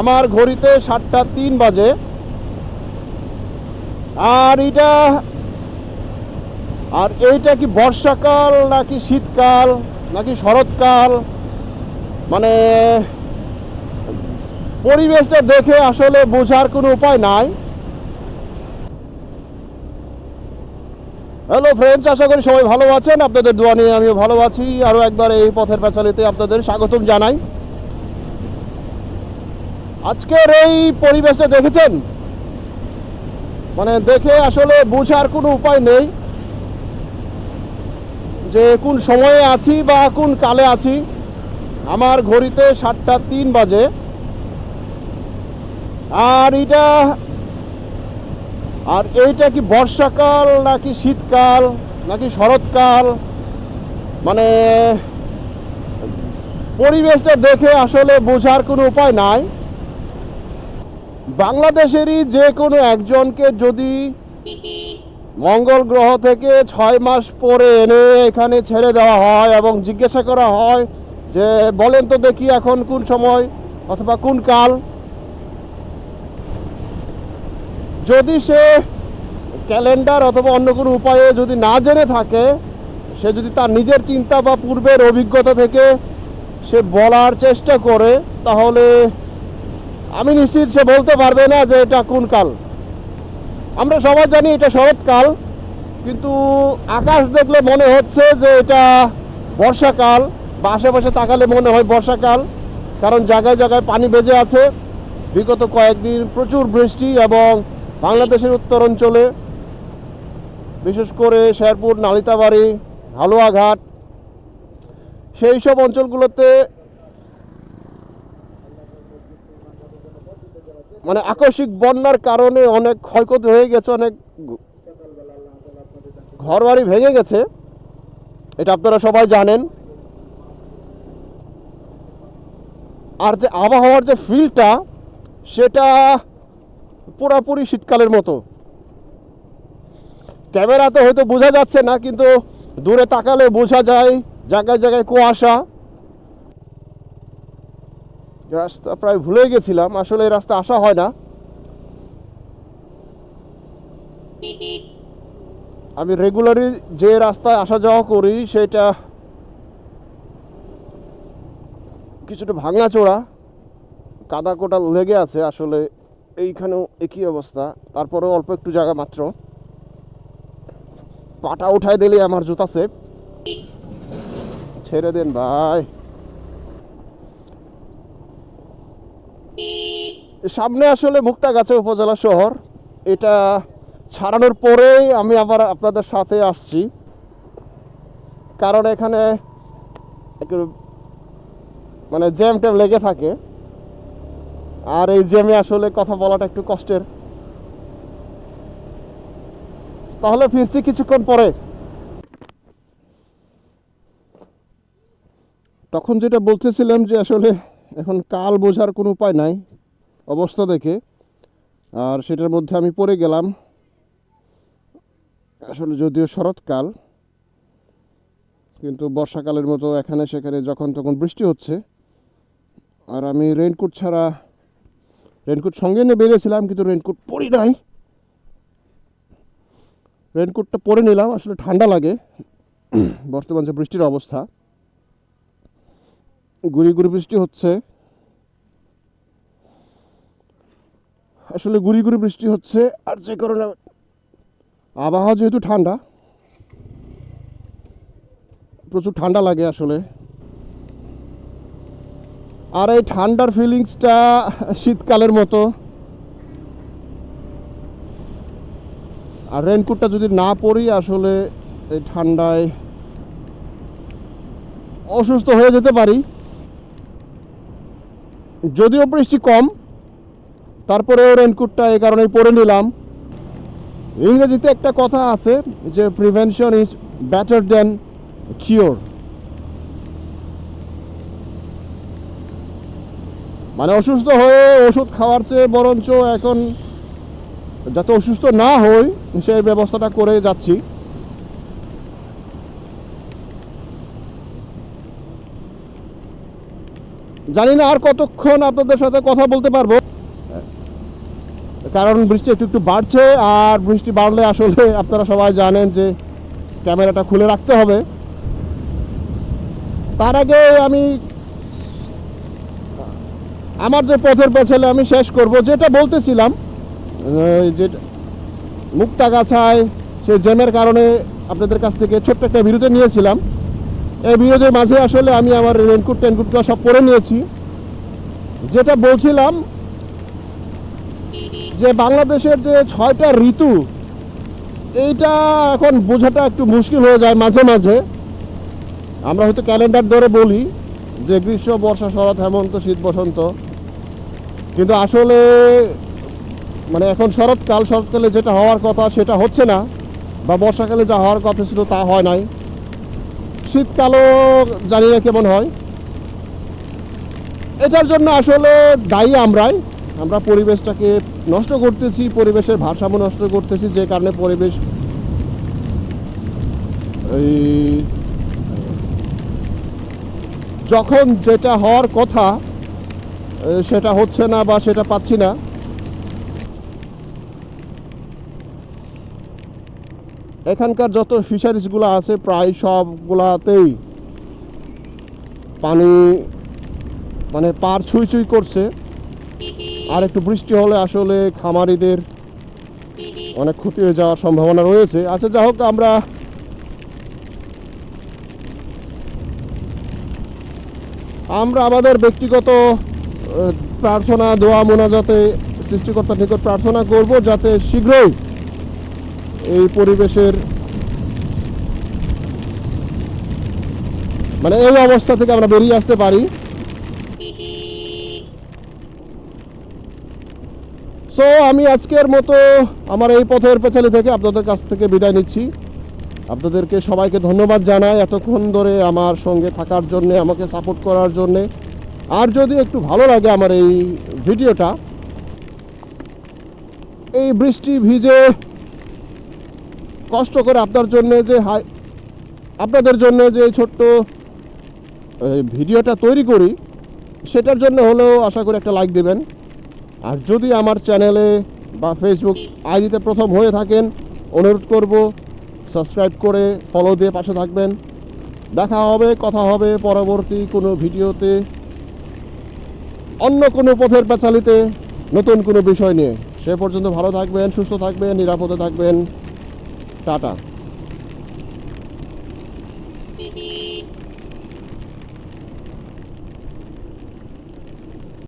আমার ঘড়িতে সাতটা তিন বাজে। আর এটা, আর এইটা কি বর্ষাকাল নাকি শীতকাল নাকি শরৎকাল? মানে পরিবেশটা দেখে আসলে বোঝার কোনো উপায় নাই। হ্যালো ফ্রেন্ডস আশা করি সবাই ভালো আছেন। আপনাদের দোয়া নিয়ে আমিও ভালো আছি। আরও একবার এই পথের পাঁচালিতে আপনাদের স্বাগতম জানাই। আজকের এই পরিবেশটা দেখেছেন? মানে দেখে আসলে বোঝার কোনো উপায় নেই যে কোন সময়ে আছি বা কোন কালে আছি। আমার ঘড়িতে সাতটা তিন বাজে। আর এটা, আর এইটা কি বর্ষাকাল নাকি শীতকাল নাকি শরৎকাল? মানে পরিবেশটা দেখে আসলে বোঝার কোনো উপায় নাই। বাংলাদেশেরই যে কোনো একজনকে যদি মঙ্গল গ্রহ থেকে ছয় মাস পরে এনে এখানে ছেড়ে দেওয়া হয় এবং জিজ্ঞাসা করা হয় যে, বলেন তো দেখি এখন কোন সময় অথবা কোন কাল। যদি সে ক্যালেন্ডার অথবা অন্য কোনো উপায়ে যদি না জেনে থাকে, সে যদি তার নিজের চিন্তা বা পূর্বের অভিজ্ঞতা থেকে সে বলার চেষ্টা করে, তাহলে আমি নিশ্চিত সে বলতে পারবে না যে এটা কোন কাল। আমরা সবাই জানি এটা শরৎকাল কিন্তু আকাশ দেখলে মনে হচ্ছে যে এটা বর্ষাকাল, বা আশেপাশে তাকালে মনে হয় বর্ষাকাল, কারণ জায়গায় জায়গায় পানি বেজে আছে। বিগত কয়েকদিন প্রচুর বৃষ্টি এবং বাংলাদেশের উত্তর অঞ্চলে, বিশেষ করে শেরপুর, নালিতাবাড়ি, হালুয়াঘাট, সেই সব অঞ্চলগুলোতে মানে আকস্মিক বন্যার কারণে অনেক ক্ষয়ক্ষতি হয়ে গেছে, অনেক ঘরবাড়ি ভেঙে গেছে। এটা আপনারা সবাই জানেন। আর যে আবহাওয়ার যে ফিলটা সেটা পুরাপুরি শীতকালের মতো। ক্যামেরাতে হয়তো বোঝা যাচ্ছে না, কিন্তু দূরে তাকালে বোঝা যায়, জায়গায় জায়গায় কুয়াশা। রাস্তা প্রায় ভুলে গেছিলাম। আসলে এই রাস্তা আসা হয় না। আমি রেগুলারই যে রাস্তায় আসা যাওয়া করি, সেটা কিছুটা ভাঙা চোরা কাদা কোটা লেগে আছে আসলে। এইখানেও একই অবস্থা। তারপরেও অল্প একটু জায়গা মাত্র। পাটা উঠাই দিলে আমার জুতা সেপ ছেড়ে দেন ভাই। সামনে আসলে মুক্তাগাছা উপজেলা শহর। এটা ছাড়ানোর পরেই আমি আবার আপনাদের সাথে আসছি। কারণ এখানে মানে জ্যাম ট্যাম লেগে থাকে। আর এই জ্যামে আসলে কথা বলাটা একটু কষ্টের। তাহলে ফিরছি কিছুক্ষণ পরে। তখন যেটা বলতেছিলাম যে আসলে এখন কাল বোঝার কোনো উপায় নাই। অবস্থা দেখে। আর সেটার মধ্যে আমি পড়ে গেলাম। আসলে যদিও শরৎকাল, কিন্তু বর্ষাকালের মতো এখানে সেখানে যখন তখন বৃষ্টি হচ্ছে। আর আমি রেনকোট ছাড়া রেনকোট সঙ্গে নিয়ে বেরিয়েছিলাম, কিন্তু রেনকোট পরি নাই। রেনকোটটা পরে নিলাম, আসলে ঠান্ডা লাগে। বর্তমান যে বৃষ্টির অবস্থা, গুড়ি গুড়ি বৃষ্টি হচ্ছে। আসলে গুড়ি গুড়ি বৃষ্টি হচ্ছে, আর যে কারণে আবহাওয়া যেহেতু ঠান্ডা, প্রচুর ঠান্ডা লাগে আসলে। আর এই ঠান্ডার ফিলিংসটা শীতকালের মতো। আর রেনকোটটা যদি না পরি আসলে এই ঠান্ডায় অসুস্থ হয়ে যেতে পারি। যদিও বৃষ্টি কম তারপরেও রেনকোটটা এই কারণেই পরে নিলাম। ইংরেজিতে একটা কথা আছে যে prevention is better than cure মানে অসুস্থ হয়ে ওষুধ খাওয়ার চেয়ে বরঞ্চ এখন যাতে অসুস্থ না হই, সেই ব্যবস্থাটা করে যাচ্ছি। জানি না আর কতক্ষণ আপনাদের সাথে কথা বলতে পারব। কারণ বৃষ্টি একটু একটু বাড়ছে আর বৃষ্টি বাড়লে আসলে আপনারা সবাই জানেন যে ক্যামেরাটা খুলে রাখতে হবে। তার আগে আমি আমার যে পথের পেছলে আমি শেষ করব, যেটা বলতেছিলাম যেটা মুক্তাগাছায় সে জ্যামের কারণে আপনাদের কাছ থেকে ছোট্ট একটা বিরতি নিয়েছিলাম। এই বিরতির মাঝে আসলে আমি আমার রেনকুট টেনকুটগুলো সব পরে নিয়েছি। যেটা বলছিলাম যে বাংলাদেশের যে ছয়টা ঋতু, এইটা এখন বোঝাটা একটু মুশকিল হয়ে যায় মাঝে মাঝে। আমরা হয়তো ক্যালেন্ডার ধরে বলি যে গ্রীষ্ম, বর্ষা, শরৎ, হেমন্ত, শীত, বসন্ত। কিন্তু আসলে মানে এখন শরৎকাল শরৎকালে যেটা হওয়ার কথা সেটা হচ্ছে না, বা বর্ষাকালে যা হওয়ার কথা ছিল তা হয় নাই। শীতকালও জানি না কেমন হয়। এটার জন্য আসলে দায়ী আমরাই। আমরা পরিবেশটাকে নষ্ট করতেছি, পরিবেশের ভারসাম্য নষ্ট করতেছি, যে কারণে পরিবেশ এই, যখন যেটা হওয়ার কথা সেটা হচ্ছে না বা সেটা পাচ্ছি না, এখানকার যত ফিশারিজগুলো আছে, প্রায় সবগুলাতেই পানি মানে পার ছুঁই ছুঁই করছে। আর একটু বৃষ্টি হলে আসলে খামারিদের অনেক ক্ষতি হয়ে যাওয়ার সম্ভাবনা রয়েছে। আচ্ছা যা হোক, আমরা আমরা আমাদের ব্যক্তিগত প্রার্থনা, দোয়া, মোনাজাতে সৃষ্টিকর্তার নিকট প্রার্থনা করব যাতে শীঘ্রই এই পরিবেশের মানে এই অবস্থা থেকে আমরা বেরিয়ে আসতে পারি। সো আমি আজকের মতো আমার এই পথের পেছালি থেকে আপনাদের কাছ থেকে বিদায় নিচ্ছি। আপনাদেরকে সবাইকে ধন্যবাদ জানাই এতক্ষণ ধরে আমার সঙ্গে থাকার জন্যে, আমাকে সাপোর্ট করার জন্যে। আর যদি একটু ভালো লাগে আমার এই ভিডিওটা, এই বৃষ্টি ভিজে কষ্ট করে আপনার জন্য যে হাই, আপনাদের জন্য যে ছোট্ট ভিডিওটা তৈরি করি, সেটার জন্য হলেও আশা করি একটা লাইক দেবেন। আর যদি আমার চ্যানেলে বা ফেসবুক আইডিতে প্রথম হয়ে থাকেন, অনুরোধ করব সাবস্ক্রাইব করে ফলো দিয়ে পাশে থাকবেন। দেখা হবে, কথা হবে পরবর্তী কোনো ভিডিওতে। অন্য কোনো পথের পেঁচালিতে নতুন কোনো বিষয় নিয়ে। সে পর্যন্ত ভালো থাকবেন, সুস্থ থাকবেন, নিরাপদে থাকবেন। টাটা।